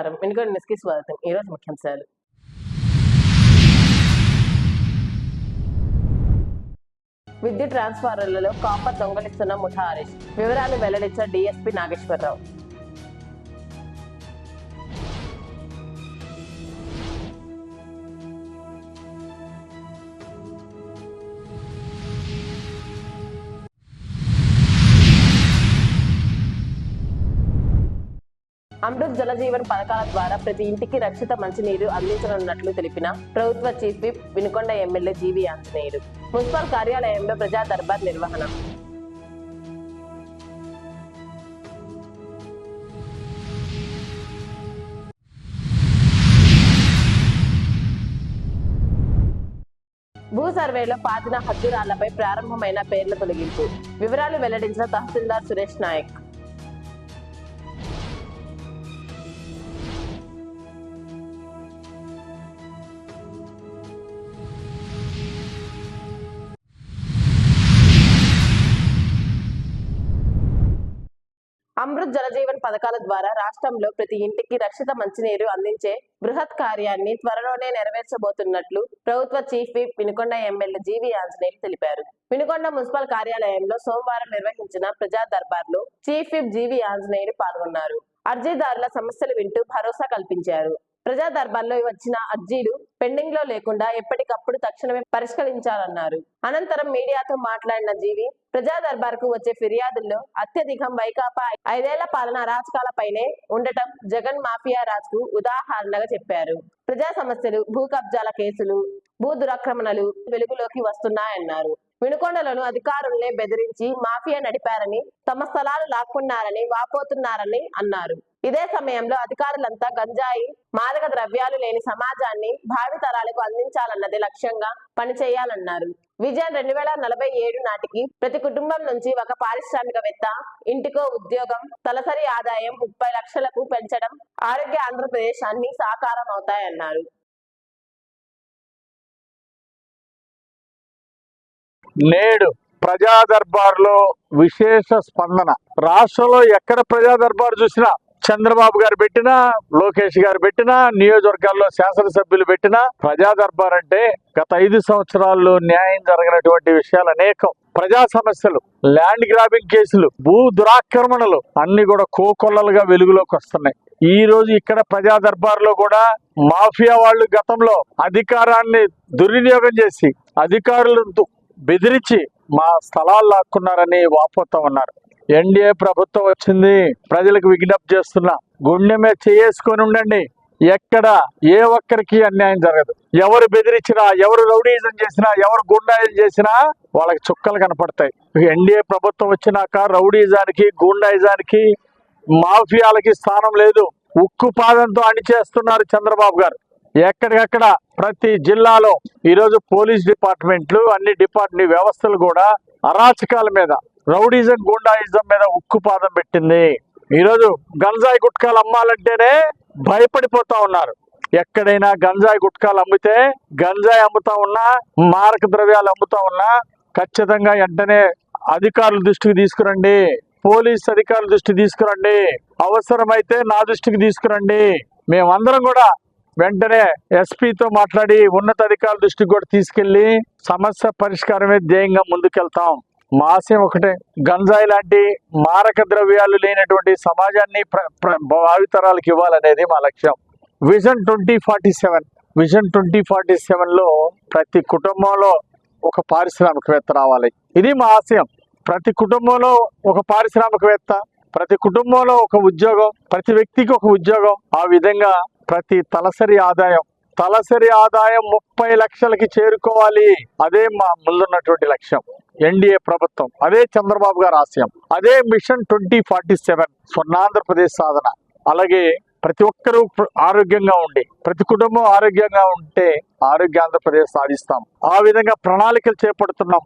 నమస్కారం. వెనుకొండ న్యూస్కి స్వాగతం. ఈరోజు ముఖ్యాంశాలు. విద్యుత్ ట్రాన్స్ఫార్మర్లలో కాపర్ దొంగలిస్తున్న ముఠా హరీష్ వివరాలు వెల్లడించిన డీఎస్పీ నాగేశ్వరరావు. అమృత్ జలజీవన్ పథకాల ద్వారా ప్రతి ఇంటికి రక్షిత మంచినీరు అందించనున్నట్లు తెలిపిన ప్రభుత్వ chief whip Vinukonda MLA G V Anjaneyudu municipal కార్యాలయంలో ప్రజా దర్బార్ నిర్వహణ. భూ సర్వేలో పాతిన హద్దురాళ్ళపై ప్రారంభమైన పేర్ల తొలగింపు. వివరాలు వెల్లడించిన తహసీల్దార్ సురేష్ నాయక్. జలజీవన్ పథకాల ద్వారా రాష్ట్రంలో ప్రతి ఇంటికి రక్షిత మంచినీరు అందించే బృహత్ కార్యాన్ని త్వరలోనే నెరవేర్చబోతున్నట్లు ప్రభుత్వ chief whip Vinukonda MLA G V Anjaneyulu తెలిపారు. వినుకొండ మున్సిపల్ కార్యాలయంలో సోమవారం నిర్వహించిన ప్రజా దర్బార్లో chief whip G V Anjaneyulu పాల్గొన్నారు. అర్జీదారుల సమస్యలు వింటూ భరోసా కల్పించారు. ప్రజా దర్బార్లో వచ్చిన అర్జీలు పెండింగ్లో లేకుండా ఎప్పటికప్పుడు తక్షణమే పరిష్కరించాలన్నారు. అనంతరం మీడియాతో మాట్లాడిన జీవి ప్రజా దర్బార్కు వచ్చే ఫిర్యాదుల్లో అత్యధికం వైకాపా ఐదేళ్ళ పాలన అరాచకాలపైనే ఉండటం జగన్ మాఫియా రాజ్కు ఉదాహరణగా చెప్పారు. ప్రజా సమస్యలు భూ కబ్జాల కేసులు భూ దురాక్రమణలు వెలుగులోకి వస్తున్నాయన్నారు. వినుకొండలను అధికారులనే బెదిరించి మాఫియా నడిపారని తమ స్థలాలు లాక్కున్నారని వాపోతున్నారని అన్నారు. ఇదే సమయంలో అధికారులంతా గంజాయి మాదక ద్రవ్యాలు లేని సమాజాన్ని భావి తరాలకు అందించాలన్నది లక్ష్యంగా పనిచేయాలన్నారు. విజయం రెండు వేల నలభై ఏడు నాటికి ప్రతి కుటుంబం నుంచి ఒక పారిశ్రామికవేత్త ఇంటికో ఉద్యోగం తలసరి ఆదాయం ముప్పై లక్షలకు పెంచడం ఆరోగ్య ఆంధ్రప్రదేశాన్ని సాకారం అవుతాయన్నారు నేడు ప్రజా దర్బార్లో విశేష స్పందన. రాష్ట్రంలో ఎక్కడ ప్రజా దర్బార్ చూసినా చంద్రబాబు గారు పెట్టినా లోకేష్ గారు పెట్టినా నియోజకవర్గాల్లో శాసనసభ్యులు పెట్టినా ప్రజా దర్బార్ అంటే గత ఐదు సంవత్సరాల్లో న్యాయం జరగినటువంటి విషయాలు అనేకం. ప్రజా సమస్యలు ల్యాండ్ గ్రాబింగ్ కేసులు భూ దురాక్రమణలు అన్ని కూడా కోకొల్లలుగా వెలుగులోకి వస్తున్నాయి. ఈ రోజు ఇక్కడ ప్రజా దర్బార్లో కూడా మాఫియా వాళ్ళు గతంలో అధికారాన్ని దుర్వినియోగం చేసి అధికారులను బెదిరించి మా స్థలాలు లాక్కున్నారని వాపోతా ఉన్నారు. ఎన్డీఏ ప్రభుత్వం వచ్చింది. ప్రజలకు విజ్ఞప్తి చేస్తున్నా. గుండె మీద చేసుకొని ఉండండి. ఎక్కడ ఏ ఒక్కరికి అన్యాయం జరగదు. ఎవరు బెదిరించినా ఎవరు రౌడీజం చేసినా ఎవరు గుండాయిజం చేసినా వాళ్ళకి చుక్కలు కనపడతాయి. ఎన్డీఏ ప్రభుత్వం వచ్చినాక రౌడీజానికి గుండాయిజానికి మాఫియాలకి స్థానం లేదు. ఉక్కు పాదంతో అణిచేస్తున్నారు చంద్రబాబు గారు. ఎక్కడికక్కడ ప్రతి జిల్లాలో ఈరోజు పోలీస్ డిపార్ట్మెంట్లు అన్ని డిపార్ట్మెంట్ వ్యవస్థలు కూడా అరాచకాల మీద రౌడీజం గూండాయిజం మీద ఉక్కుపాదం పెట్టింది. ఈరోజు గంజాయి గుట్కాలు అమ్మాలంటేనే భయపడిపోతా ఉన్నారు. ఎక్కడైనా గంజాయి గుట్కాలు అమ్మితే గంజాయి అమ్ముతా ఉన్నా మారక ద్రవ్యాలు అమ్ముతా ఉన్నా ఖచ్చితంగా వెంటనే అధికారుల దృష్టికి తీసుకురండి. పోలీస్ అధికారుల దృష్టికి తీసుకురండి. అవసరమైతే నా దృష్టికి తీసుకురండి. మేమందరం కూడా వెంటనే ఎస్పీతో మాట్లాడి ఉన్నతాధికారుల దృష్టికి కూడా తీసుకెళ్ళి సమస్య పరిష్కారమే ధ్యేయంగా ముందుకెళ్తాం. మా ఆశయం ఒకటే. గంజాయి లాంటి మారక ద్రవ్యాలు లేనటువంటి సమాజాన్ని ప్ర- భావితరాలకు ఇవ్వాలనేది మా లక్ష్యం. Vision twenty forty seven vision twenty forty సెవెన్లో ప్రతి కుటుంబంలో ఒక పారిశ్రామికవేత్త రావాలి. ఇది మా ఆశయం. ప్రతి కుటుంబంలో ఒక పారిశ్రామికవేత్త ప్రతి కుటుంబంలో ఒక ఉద్యోగం ప్రతి వ్యక్తికి ఒక ఉద్యోగం. ఆ విధంగా ప్రతి తలసరి ఆదాయం తలసరి ఆదాయం ముప్పై లక్షలకి చేరుకోవాలి. అదే మా ముందున్నటువంటి లక్ష్యం. ఎన్డీఏ ప్రభుత్వం. అదే చంద్రబాబు గారు ఆశయం. అదే mission twenty forty seven. Swarnandhrapradesh సాధన. అలాగే ప్రతి ఒక్కరూ ఆరోగ్యంగా ఉండి ప్రతి కుటుంబం ఆరోగ్యంగా ఉంటే ఆరోగ్య ఆంధ్రప్రదేశ్ సాధిస్తాం. ఆ విధంగా ప్రణాళికలు చేపడుతున్నాం.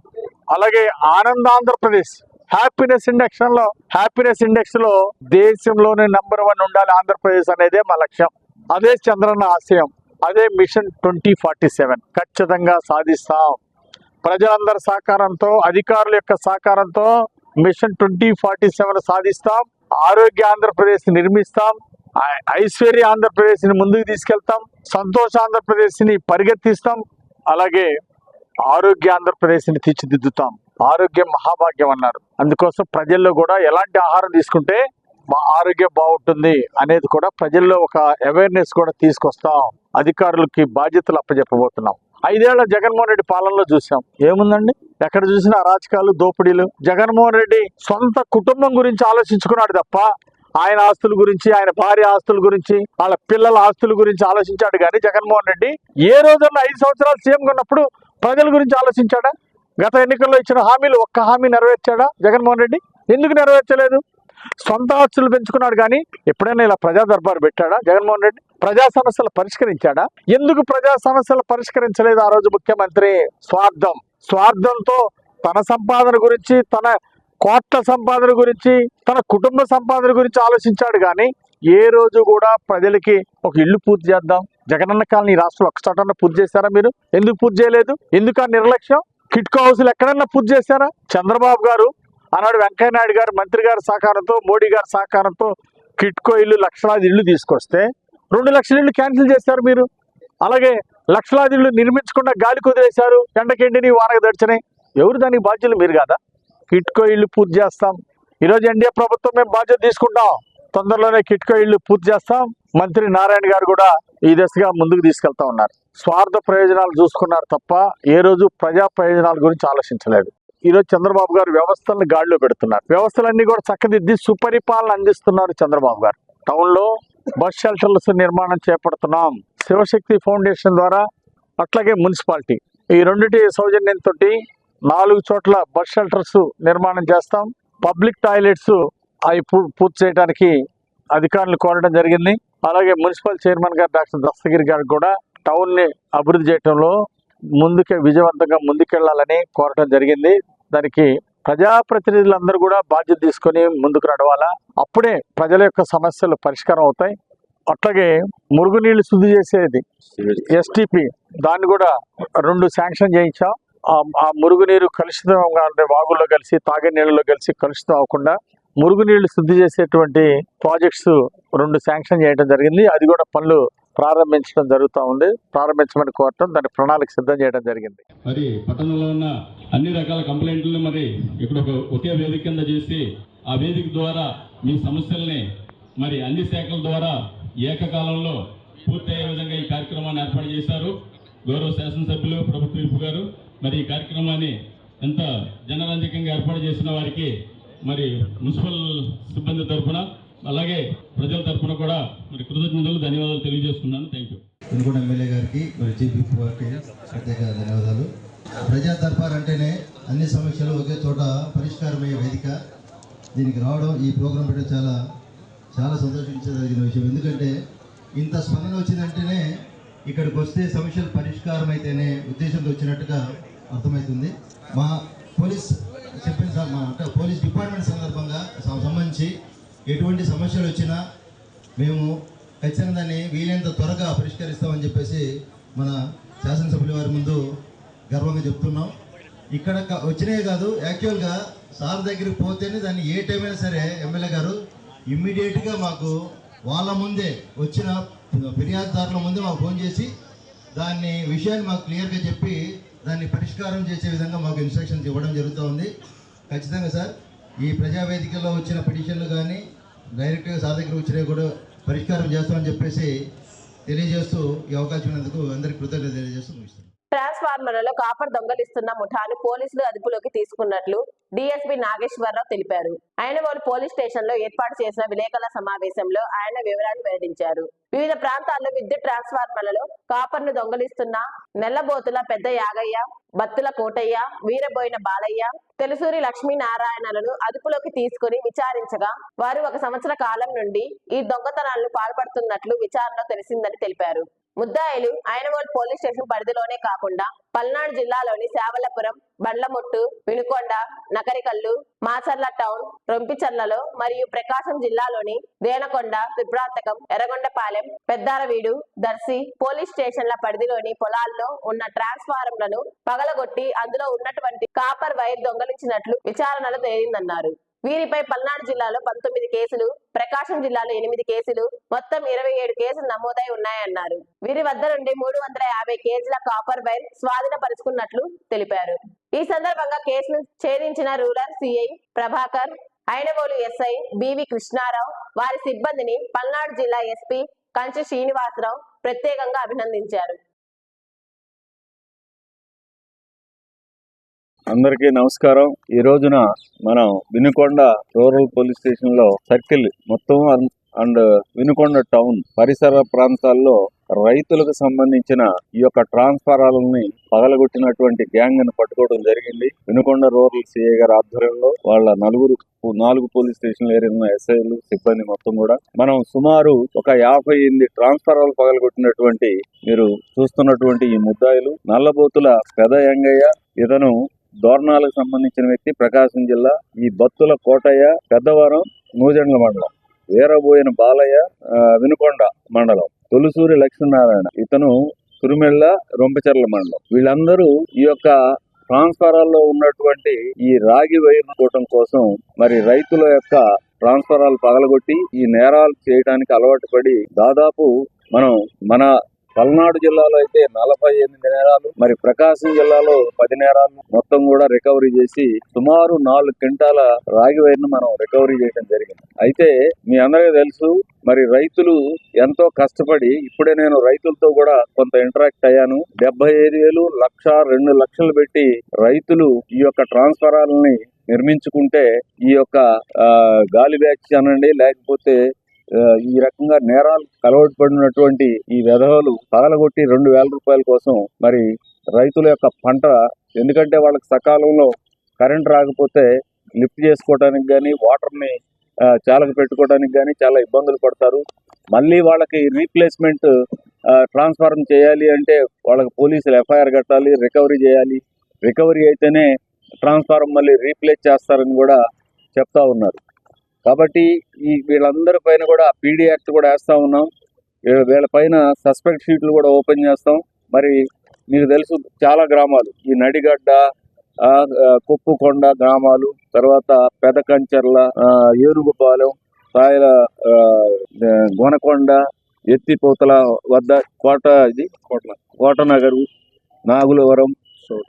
అలాగే ఆనంద ఆంధ్రప్రదేశ్ హ్యాపీనెస్ ఇండెక్స్లో హ్యాపీనెస్ ఇండెక్స్లో దేశంలోనే నంబర్ వన్ ఉండాలి ఆంధ్రప్రదేశ్ అనేదే మా లక్ష్యం. అదే చంద్రన్న ఆశయం. అదే మిషన్ ట్వంటీ ఫార్టీ సెవెన్. ఖచ్చితంగా సాధిస్తాం. ప్రజలందరి సహకారంతో అధికారుల యొక్క సహకారంతో మిషన్ ట్వంటీ ఫార్టీ సెవెన్ సాధిస్తాం. ఆరోగ్య ఆంధ్రప్రదేశ్ నిర్మిస్తాం. ఐశ్వర్య ఆంధ్రప్రదేశ్ని ముందుకు తీసుకెళ్తాం. సంతోష ఆంధ్రప్రదేశ్ని పరిగెత్తిస్తాం. అలాగే ఆరోగ్య ఆంధ్రప్రదేశ్ని తీర్చిదిద్దుతాం. ఆరోగ్యం మహాభాగ్యం అన్నారు. అందుకోసం ప్రజల్లో కూడా ఎలాంటి ఆహారం తీసుకుంటే మా ఆరోగ్యం బాగుంటుంది అనేది కూడా ప్రజల్లో ఒక అవేర్నెస్ కూడా తీసుకొస్తాం. అధికారులకి బాధ్యతలు అప్పచెప్పబోతున్నాం. ఐదేళ్ళ జగన్మోహన్ రెడ్డి పాలనలో చూసాం ఏముందండి? ఎక్కడ చూసినా అరాచకాలు దోపిడీలు. జగన్మోహన్ రెడ్డి సొంత కుటుంబం గురించి ఆలోచించుకున్నాడు తప్ప ఆయన ఆస్తుల గురించి ఆయన భార్య ఆస్తుల గురించి వాళ్ళ పిల్లల ఆస్తుల గురించి ఆలోచించాడు కానీ జగన్మోహన్ రెడ్డి ఏ రోజుల్లో ఐదు సంవత్సరాలు సీఎం ఉన్నప్పుడు ప్రజల గురించి ఆలోచించాడా? గత ఎన్నికల్లో ఇచ్చిన హామీలు ఒక్క హామీ నెరవేర్చాడా జగన్మోహన్ రెడ్డి? ఎందుకు నెరవేర్చలేదు? సొంత ఆస్తులు పెంచుకున్నాడు కానీ ఎప్పుడైనా ఇలా ప్రజా దర్బారు పెట్టాడా జగన్మోహన్ రెడ్డి? ప్రజా సమస్యలు పరిష్కరించాడా? ఎందుకు ప్రజా సమస్యలు పరిష్కరించలేదు ఆ రోజు ముఖ్యమంత్రి? స్వార్థం. స్వార్థంతో తన సంపాదన గురించి తన కోట్ల సంపాదన గురించి తన కుటుంబ సంపాదన గురించి ఆలోచించాడు కానీ ఏ రోజు కూడా ప్రజలకి ఒక ఇల్లు పూర్తి చేద్దాం. జగనన్న కాలనీ రాష్ట్రంలో ఒక పూర్తి చేశారా మీరు? ఎందుకు పూర్తి చేయలేదు? ఎందుకు ఆ నిర్లక్ష్యం? కిట్కో హౌస్లు ఎక్కడన్నా పూర్తి చేశారా? చంద్రబాబు గారు ఆనాడు వెంకయ్య నాయుడు గారు మంత్రి గారి సహకారంతో మోడీ గారి సహకారంతో కిట్కో ఇల్లు లక్షలాది ఇల్లు తీసుకొస్తే రెండు లక్షల ఇల్లు క్యాన్సిల్ చేశారు మీరు. అలాగే లక్షలాది ఇళ్ళు నిర్మించకుండా గాలి కుదిరేశారు. ఎండకెండిని వానకు దడిచినాయి ఎవరు దానికి బాధ్యులు? మీరు కాదా? కిట్కో ఇల్లు పూర్తి చేస్తాం. ఈరోజు ఎన్డీఏ ప్రభుత్వం మేము బాధ్యత తీసుకుంటాం. తొందరలోనే కిట్కో ఇల్లు పూర్తి చేస్తాం. మంత్రి నారాయణ గారు కూడా ఈ దశగా ముందుకు తీసుకెళ్తా ఉన్నారు. స్వార్థ ప్రయోజనాలు చూసుకున్నారు తప్ప ఏ రోజు ప్రజా ప్రయోజనాల గురించి ఆలోచించలేదు. ఈరోజు చంద్రబాబు గారు వ్యవస్థలను గాడిలో పెడుతున్నారు. వ్యవస్థలన్నీ కూడా చక్కదిద్ది సుపరిపాలన అందిస్తున్నారు చంద్రబాబు గారు. టౌన్లో బస్ షెల్టర్స్ నిర్మాణం చేపడుతున్నాం. శివశక్తి ఫౌండేషన్ ద్వారా అట్లాగే మున్సిపాలిటీ. ఈ రెండిటి సౌజన్యంతో నాలుగు చోట్ల బస్ షెల్టర్స్ నిర్మాణం చేస్తాం. పబ్లిక్ టాయిలెట్స్ అవి పూ- పూర్తి చేయడానికి అధికారులు కోరడం జరిగింది. అలాగే municipal chairman garu doctor Dastagiri garu కూడా టౌన్ని అభివృద్ధి చేయడంలో ముందుకే విజయవంతంగా ముందుకెళ్ళాలని కోరటం జరిగింది. దానికి ప్రజాప్రతినిధులందరూ కూడా బాధ్యత తీసుకొని ముందుకు నడవాలా? అప్పుడే ప్రజల యొక్క సమస్యలు పరిష్కారం అవుతాయి. అట్లాగే మురుగునీళ్ళు శుద్ధి చేసేది ఎస్టిపి దాన్ని కూడా రెండు శాంక్షన్ చేయించాం. ఆ- మురుగునీరు కలుషితంగా అంటే వాగుల్లో కలిసి తాగే నీళ్ళలో కలిసి కలుషితం అవ్వకుండా మురుగునీళ్ళు శుద్ధి చేసేటువంటి ప్రాజెక్ట్స్ రెండు శాంక్షన్ చేయడం జరిగింది. అది కూడా పనులు ప్రారంభించడం జరుగుతూ ఉంది. ప్రారంభించమని కోరటం దాని ప్రణాళిక సిద్ధం చేయడం జరిగింది. మరి పట్టణంలో ఉన్న అన్ని రకాల కంప్లైంట్లు మరి ఇక్కడ ఒకే వేదిక కింద చేసి ఆ వేదిక ద్వారా మీ సమస్యల్ని మరి అన్ని శాఖల ద్వారా ఏకకాలంలో పూర్తయ్యే విధంగా ఈ కార్యక్రమాన్ని ఏర్పాటు చేశారు. గౌరవ శాసనసభ్యులు ప్రభుత్వ విప్ గారు మరి ఈ కార్యక్రమాన్ని ఎంత జనరంజకంగా ఏర్పాటు చేసిన వారికి మరి మున్సిపల్ సిబ్బంది తరఫున అలాగే ప్రజల తరఫున కూడా మరి కృతజ్ఞతలు ధన్యవాదాలు తెలియజేసుకున్నాను. థ్యాంక్ యూ పెనుగొండ ఎమ్మెల్యే గారికి మరి చీఫ్ వారికి గారికి ప్రత్యేక ధన్యవాదాలు. ప్రజా దర్బార్ అంటేనే అన్ని సమస్యలు ఒకే చోట పరిష్కారమయ్యే వేదిక. దీనికి రావడం ఈ ప్రోగ్రాం పెట్టడం చాలా చాలా సంతోషించదగిన విషయం. ఎందుకంటే ఇంత స్పందన వచ్చిందంటేనే ఇక్కడికి వస్తే సమస్యలు పరిష్కారం అయితేనే ఉద్దేశంతో వచ్చినట్టుగా అర్థమవుతుంది మా పోలీస్ చెప్పిన మా అంటే పోలీస్ డిపార్ట్మెంట్ సందర్భంగా సంబంధించి ఎటువంటి సమస్యలు వచ్చినా మేము ఖచ్చితంగా దాన్ని వీలైనంత త్వరగా పరిష్కరిస్తామని చెప్పేసి మన శాసనసభ్యుల వారి ముందు గర్వంగా చెప్తున్నాం. ఇక్కడ వచ్చినాయి కాదు యాక్చువల్గా సార్ దగ్గరికి పోతేనే దాన్ని ఏ టైం అయినా సరే ఎమ్మెల్యే గారు ఇమ్మీడియట్గా మాకు వాళ్ళ ముందే వచ్చిన ఫిర్యాదుదారుల ముందే మాకు ఫోన్ చేసి దాన్ని విషయాన్ని మాకు క్లియర్గా చెప్పి దాన్ని పరిష్కారం చేసే విధంగా మాకు ఇన్స్ట్రక్షన్స్ ఇవ్వడం జరుగుతూ ఉంది. ఖచ్చితంగా సార్ ఈ ప్రజావేదికలో వచ్చిన పిటిషన్లు కానీ డైరెక్ట్గా సాధకులు వచ్చినవి కూడా పరిష్కారం చేస్తామని చెప్పేసి తెలియజేస్తూ ఈ అవకాశం ఉన్నందుకు అందరికీ కృతజ్ఞత తెలియజేస్తూ ముగిస్తున్నాను ట్రాన్స్ఫార్మర్లలో కాపర్ దొంగలిస్తున్న ముఠాను పోలీసులు అదుపులోకి తీసుకున్నట్లు డిఎస్పీ నాగేశ్వరరావు తెలిపారు. ఆయన వాళ్ళు పోలీస్ స్టేషన్లో ఏర్పాటు చేసిన విలేకరుల సమావేశంలో ఆయన వివరాలు వెల్లడించారు. వివిధ ప్రాంతాల్లో విద్యుత్ ట్రాన్స్ఫార్మర్లలో కాపర్ను దొంగలిస్తున్న నెల్లబోతుల పెద్ద యాగయ్య బత్తుల కోటయ్య వీరబోయిన బాలయ్య తెలుసూరి లక్ష్మీనారాయణలను అదుపులోకి తీసుకుని విచారించగా వారు ఒక సంవత్సర కాలం నుండి ఈ దొంగతనాలను పాల్పడుతున్నట్లు విచారణలో తెలిసిందని తెలిపారు. ముద్దాయిలు ఆయనవోల్ పోలీస్ స్టేషన్ పరిధిలోనే కాకుండా పల్నాడు జిల్లాలోని శావలపురం బండ్లముట్టు వినుకొండ నకరికల్లు మాచర్ల టౌన్ రొంపిచర్లలో మరియు ప్రకాశం జిల్లాలోని దేనకొండ త్రిప్రాంతకం ఎర్రగొండపాలెం పెద్దారవీడు దర్శి పోలీస్ స్టేషన్ల పరిధిలోని పొలాల్లో ఉన్న ట్రాన్స్ఫారంలను పగలగొట్టి అందులో ఉన్నటువంటి కాపర్ వైర్ దొంగలించినట్లు విచారణలో తేలిందన్నారు. వీరిపై పల్నాడు జిల్లాలో పంతొమ్మిది కేసులు ప్రకాశం జిల్లాలో ఎనిమిది కేసులు మొత్తం ఇరవై ఏడు కేసులు నమోదై ఉన్నాయన్నారు. వీరి వద్ద నుండి మూడు వందల యాభై కేజీల కాపర్ వైర్ స్వాధీనపరుచుకున్నట్లు తెలిపారు. ఈ సందర్భంగా కేసును ఛేదించిన rural CI Prabhakar Inavolu SI B V Krishna Rao వారి సిబ్బందిని పల్నాడు జిల్లా ఎస్పీ కంచి శ్రీనివాసరావు ప్రత్యేకంగా అభినందించారు. అందరికీ నమస్కారం. ఈ రోజున మనం వినుకొండ రూరల్ పోలీస్ స్టేషన్లో సర్కిల్ మొత్తం అన్- అండ్ వినుకొండ టౌన్ పరిసర ప్రాంతాల్లో రైతులకు సంబంధించిన ఈ యొక్క ట్రాన్స్ఫారాలని పగలగొట్టినటువంటి గ్యాంగ్ను పట్టుకోవడం జరిగింది. వినుకొండ రూరల్ సిఐ గారి ఆధ్వర్యంలో వాళ్ళ నలుగురు నాలుగు పోలీస్ స్టేషన్లు ఏరిన ఎస్ఐలు సిబ్బంది మొత్తం కూడా మనం సుమారు ఒక యాభై ఎనిమిది ట్రాన్స్ఫారాలు పగలగొట్టినటువంటి మీరు చూస్తున్నటువంటి ఈ ముద్దాయిలు. నల్లబోతుల పెద యంగయ్య ఇతను దోరణాలకు సంబంధించిన వ్యక్తి ప్రకాశం జిల్లా ఈ బత్తుల కోటయ్య పెద్దవరం నూజెండ్ల మండలం. వీరబోయిన బాలయ్య వినుకొండ మండలం. తొలిసూరి లక్ష్మీనారాయణ. ఇతను కురుమెళ్ళ రొంపచెర్ల మండలం. వీళ్ళందరూ ఈ యొక్క ట్రాన్స్ఫారాల్లో ఉన్నటువంటి ఈ రాగి వైర్ కూటం కోసం మరి రైతుల యొక్క ట్రాన్స్ఫారాలు పగలగొట్టి ఈ నేరాలు చేయడానికి అలవాటు పడి దాదాపు మనం మన పల్నాడు జిల్లాలో అయితే నలభై ఎనిమిది నేరాలు మరి ప్రకాశం జిల్లాలో పది నేరాలు మొత్తం కూడా రికవరీ చేసి సుమారు నాలుగు క్వింటాల రాగి వైర్ను మనం రికవరీ చేయడం జరిగింది. అయితే మీ అందరికీ తెలుసు మరి రైతులు ఎంతో కష్టపడి ఇప్పుడే నేను రైతులతో కూడా కొంత ఇంటరాక్ట్ అయ్యాను. డెబ్బై ఐదు వేలు లక్ష రెండు లక్షలు పెట్టి రైతులు ఈ యొక్క ట్రాన్స్ఫరాలని నిర్మించుకుంటే ఈ యొక్క గాలి బ్యాచ్ అనండి లేకపోతే ఈ రకంగా నేరాలు కలవటి పడినటువంటి ఈ వెధవలు పగలగొట్టి రెండు వేల రూపాయల కోసం మరి రైతుల యొక్క పంట ఎందుకంటే వాళ్ళకి సకాలంలో కరెంట్ రాకపోతే లిఫ్ట్ చేసుకోవడానికి కానీ వాటర్ని చాలక పెట్టుకోవడానికి కానీ చాలా ఇబ్బందులు పడతారు. మళ్ళీ వాళ్ళకి రీప్లేస్మెంట్ ట్రాన్స్ఫార్మ్ చేయాలి అంటే వాళ్ళకి పోలీసులు ఎఫ్ఐఆర్ కట్టాలి రికవరీ చేయాలి. రికవరీ అయితేనే ట్రాన్స్ఫార్మ్ మళ్ళీ రీప్లేస్ చేస్తారని కూడా చెప్తా ఉన్నారు. కాబట్టి ఈ వీళ్ళందరి పైన కూడా పీడీ యాక్ట్ కూడా వేస్తా ఉన్నాం. వీళ్ళ పైన సస్పెక్ట్ షీట్లు కూడా ఓపెన్ చేస్తాం. మరి మీకు తెలుసు చాలా గ్రామాలు. ఈ నడిగడ్డ కుప్పుకొండ గ్రామాలు తర్వాత పెదకంచర్ల ఏనుగుపాలెం సాయల గొనకొండ ఎత్తిపోతల వద్ద కోట ఇది. కోట. కోటనగరు నాగులవరం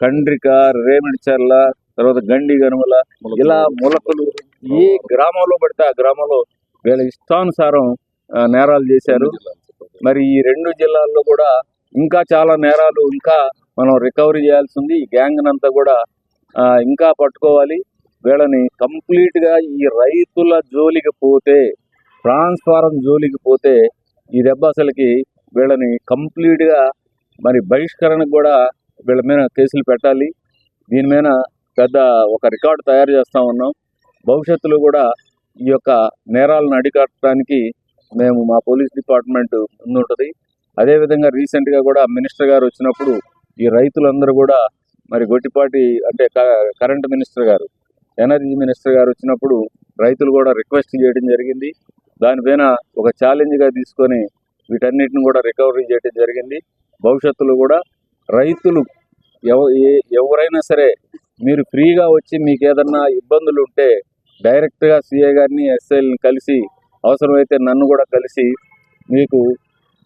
కండ్రిక రేమిడిచర్ల తర్వాత గండి గనుమల ఇలా ములకలు ఏ గ్రామంలో పడితే ఆ గ్రామంలో వీళ్ళ ఇష్టానుసారం నేరాలు చేశారు. మరి ఈ రెండు జిల్లాల్లో కూడా ఇంకా చాలా నేరాలు ఇంకా మనం రికవరీ చేయాల్సి ఉంది ఈ గ్యాంగ్ అంతా కూడా ఇంకా పట్టుకోవాలి. వీళ్ళని కంప్లీట్గా ఈ రైతుల జోలికి పోతే ట్రాన్స్ఫారం జోలికి పోతే ఈ దెబ్బ అసలుకి వీళ్ళని కంప్లీట్గా మరి బహిష్కరణకు కూడా వీళ్ళ మీద కేసులు పెట్టాలి. దీని మీద పెద్ద ఒక రికార్డు తయారు చేస్తా ఉన్నాం. భవిష్యత్తులో కూడా ఈ యొక్క నేరాలను అడికట్టడానికి మేము మా పోలీస్ డిపార్ట్మెంట్ ముందుంటుంది. అదేవిధంగా రీసెంట్గా కూడా మినిస్టర్ గారు వచ్చినప్పుడు ఈ రైతులందరూ కూడా మరి గొట్టిపాటి అంటే క- current minister garu energy minister garu వచ్చినప్పుడు రైతులు కూడా రిక్వెస్ట్ చేయడం జరిగింది. దానిపైన ఒక ఛాలెంజ్గా తీసుకొని వీటన్నిటిని కూడా రికవరీ చేయడం జరిగింది. భవిష్యత్తులో కూడా రైతులు ఎవ ఏ- ఎవరైనా సరే మీరు ఫ్రీగా వచ్చి మీకు ఏదన్నా ఇబ్బందులు ఉంటే డైరెక్ట్గా సిఏ గారిని ఎస్ఐని కలిసి అవసరమైతే నన్ను కూడా కలిసి మీకు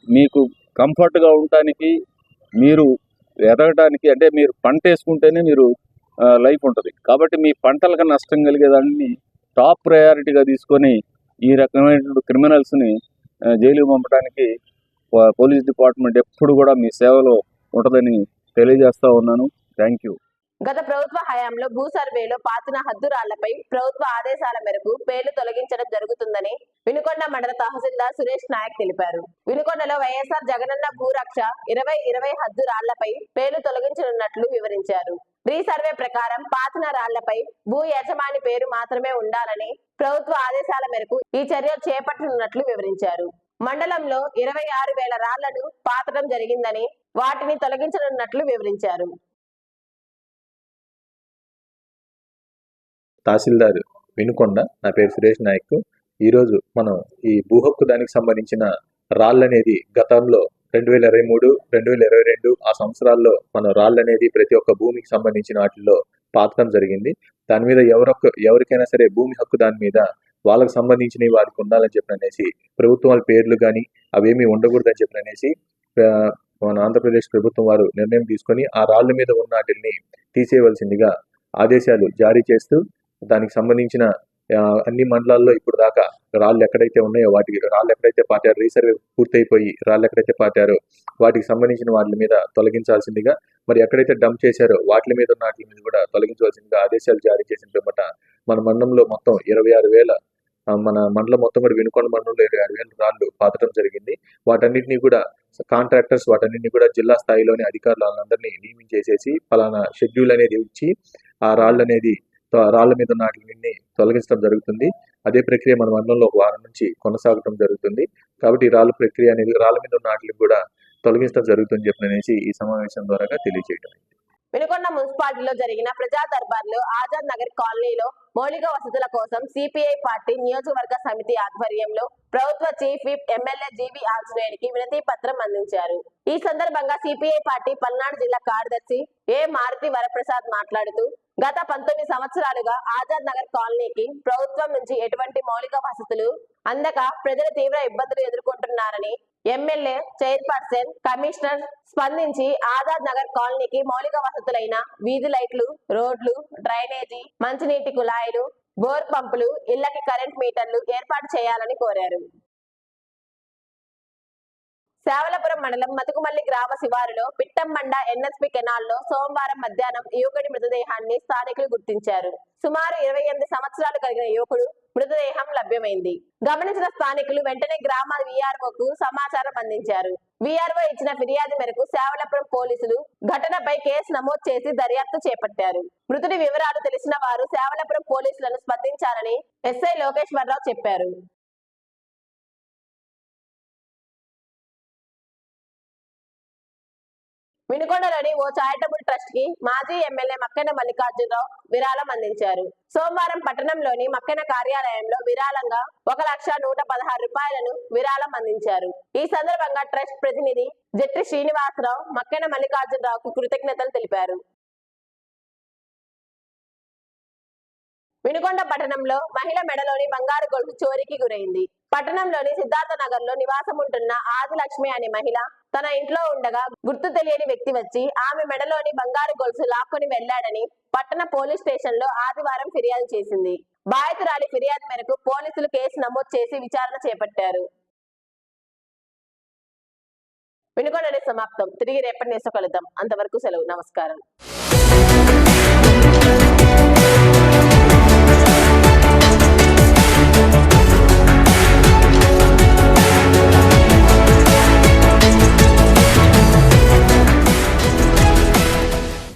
మీకు కంఫర్ట్గా ఉండటానికి మీరు ఎదగటానికి అంటే మీరు పంట వేసుకుంటేనే మీరు లైఫ్ ఉంటుంది. కాబట్టి మీ పంటలకు నష్టం కలిగేదాన్ని టాప్ ప్రయారిటీగా తీసుకొని ఈ రకమైన క్రిమినల్స్ని జైలుకి పంపడానికి పోలీస్ డిపార్ట్మెంట్ ఎప్పుడు కూడా మీ సేవలో ఉంటుందని తెలియజేస్తూ ఉన్నాను. Thank you. గత ప్రభుత్వ హయాంలో భూ సర్వేలో పాతిన హద్దురాళ్ళపై ప్రభుత్వ ఆదేశాల మేరకు పేర్లు తొలగించడం జరుగుతుందని వినుకొండ మండల తహసీల్దార్ సురేష్ నాయక్ తెలిపారు. వినుకొండలో వైఎస్ఆర్ జగనన్న భూరక్ష ఇరవై ఇరవై హద్దు రాళ్ళపై పేర్లు తొలగించనున్నట్లు వివరించారు. రీసర్వే ప్రకారం పాతిన రాళ్ళపై భూ యజమాని పేరు మాత్రమే ఉండాలని ప్రభుత్వ ఆదేశాల మేరకు ఈ చర్య చేపట్టనున్నట్లు వివరించారు. మండలంలో ఇరవై ఆరు వేల రాళ్ళను పాతడం జరిగిందని వాటిని తొలగించనున్నట్లు వివరించారు. తహసీల్దార్ వినుకొండ నా పేరు సురేష్ నాయక్. ఈరోజు మనం ఈ భూ హక్కు దానికి సంబంధించిన రాళ్ళు అనేది గతంలో రెండు వేల ఇరవై మూడు రెండు వేల ఇరవై రెండు ఆ సంవత్సరాల్లో మన రాళ్ళు అనేది ప్రతి ఒక్క భూమికి సంబంధించిన వాటిల్లో పాతడం జరిగింది. దాని మీద ఎవరొక్క ఎవరికైనా సరే భూమి హక్కు దాని మీద వాళ్ళకి సంబంధించినవి వారికి ఉండాలని చెప్పిననేసి ప్రభుత్వాల పేర్లు కానీ అవేమీ ఉండకూడదని చెప్పిననేసి అనేసి మన ఆంధ్రప్రదేశ్ ప్రభుత్వం వారు నిర్ణయం తీసుకొని ఆ రాళ్ళ మీద ఉన్న వాటిని తీసేయవలసిందిగా ఆదేశాలు జారీ చేస్తూ దానికి సంబంధించిన అన్ని మండలాల్లో ఇప్పుడు దాకా రాళ్ళు ఎక్కడైతే ఉన్నాయో వాటికి రాళ్ళు ఎక్కడైతే పాతారో రీసర్వే పూర్తయిపోయి రాళ్ళు ఎక్కడైతే పాతారో వాటికి సంబంధించిన వాటి మీద తొలగించాల్సిందిగా మరి ఎక్కడైతే డంప్ చేశారో వాటి మీద ఉన్న వాటి మీద కూడా తొలగించవలసిందిగా ఆదేశాలు జారీ చేసిన పిమ్మట మన మండలంలో మొత్తం ఇరవై ఆరు వేల మన మండలం మొత్తం కూడా వినుకొండ మండలంలో ఇరవై ఆరు వేల రాళ్ళు పాతడం జరిగింది. వాటన్నిటిని కూడా కాంట్రాక్టర్స్ వాటన్నిటిని కూడా జిల్లా స్థాయిలోని అధికారులు వాళ్ళందరినీ నియమించేసేసి ఫలానా షెడ్యూల్ అనేది ఇచ్చి ఆ రాళ్ళు అనేది రాళ్ళ రాళ్ళ మీద ఉన్న వాటిని తొలగించడం జరుగుతుంది. అదే ప్రక్రియ మన మండలంలో వారం నుంచి కొనసాగడం జరుగుతుంది. కాబట్టి ఈ రాళ్ళ ప్రక్రియ అనేది రాళ్ళ మీద ఉన్న వాటిని కూడా తొలగించడం జరుగుతుంది చెప్పిననేసి ఈ సమావేశం ద్వారా తెలియజేయడం వినుకొండ మున్సిపాలిటీలో జరిగిన ప్రజా దర్బార్లో ఆజాద్ నగర్ కాలనీలో మౌలిక వసతుల కోసం సిపిఐ పార్టీ నియోజకవర్గ సమితి ఆధ్వర్యంలో ప్రభుత్వ chief whip MLA G V ఆంజనేయుడికి వినతి పత్రం అందించారు. ఈ సందర్భంగా సిపిఐ పార్టీ పల్నాడు జిల్లా కార్యదర్శి ఏ మారుతి వరప్రసాద్ మాట్లాడుతూ గత పంతొమ్మిది సంవత్సరాలుగా ఆజాద్ నగర్ కాలనీకి ప్రభుత్వం నుంచి ఎటువంటి మౌలిక వసతులు అందక ప్రజలు తీవ్ర ఇబ్బందులు ఎదుర్కొంటున్నారని ఎమ్మెల్యే చైర్పర్సన్ కమిషనర్ స్పందించి ఆజాద్ నగర్ కాలనీకి మౌలిక వసతులైన వీధి లైట్లు రోడ్లు డ్రైనేజీ మంచినీటి కుళాయి కుళాయిలు బోర్ పంపులు ఇళ్ళకి కరెంట్ మీటర్లు ఏర్పాటు చేయాలని కోరారు. శావలపురం మండలం మతుకుమల్లి గ్రామ శివారులో పిట్టంబండ ఎన్ఎస్పి కెనాల్లో సోమవారం మధ్యాహ్నం యువకుడి మృతదేహాన్ని స్థానికులు గుర్తించారు. సుమారు ఇరవై ఎనిమిది సంవత్సరాలు కలిగిన యువకుడు మృతదేహం లభ్యమైంది. గమనించిన స్థానికులు వెంటనే గ్రామ విఆర్ఓకు సమాచారం అందించారు. విఆర్ఓ ఇచ్చిన ఫిర్యాదు మేరకు శావలపురం పోలీసులు ఘటనపై కేసు నమోదు చేసి దర్యాప్తు చేపట్టారు. మృతుడి వివరాలు తెలిసిన వారు శావలపురం పోలీసులను స్పందించాలని ఎస్ఐ లోకేశ్వరరావు చెప్పారు. వినుకొండలోని ఓ చారిటబుల్ ట్రస్ట్కి మాజీ ఎమ్మెల్యే మక్కెన మల్లికార్జునరావు విరాళం అందించారు. సోమవారం పట్టణంలోని మక్కెన కార్యాలయంలో విరాళంగా ఒక లక్ష నూట పదహారు రూపాయలను విరాళం అందించారు. ఈ సందర్భంగా ట్రస్ట్ ప్రతినిధి జట్టి శ్రీనివాసరావు మక్కెన మల్లికార్జునరావుకు కృతజ్ఞతలు తెలిపారు. వినుకొండ పట్టణంలో మహిళ మెడలోని బంగారు గొలుసు చోరీకి గురైంది. పట్టణంలోని సిద్ధార్థ నగర్లో నివాసం ఉంటున్న ఆదిలక్ష్మి అనే మహిళ తన ఇంట్లో ఉండగా గుర్తు తెలియని వ్యక్తి వచ్చి ఆమె మెడలోని బంగారు గొలుసు లాక్కొని వెళ్ళాడని పట్టణ పోలీస్ స్టేషన్లో ఆదివారం ఫిర్యాదు చేసింది. బాధితురాలి ఫిర్యాదు మేరకు పోలీసులు కేసు నమోదు చేసి విచారణ చేపట్టారు. వినుకొండనే సమాప్తం. తిరిగి రేపటి నేస కలుద్దాం. అంతవరకు సెలవు. నమస్కారం.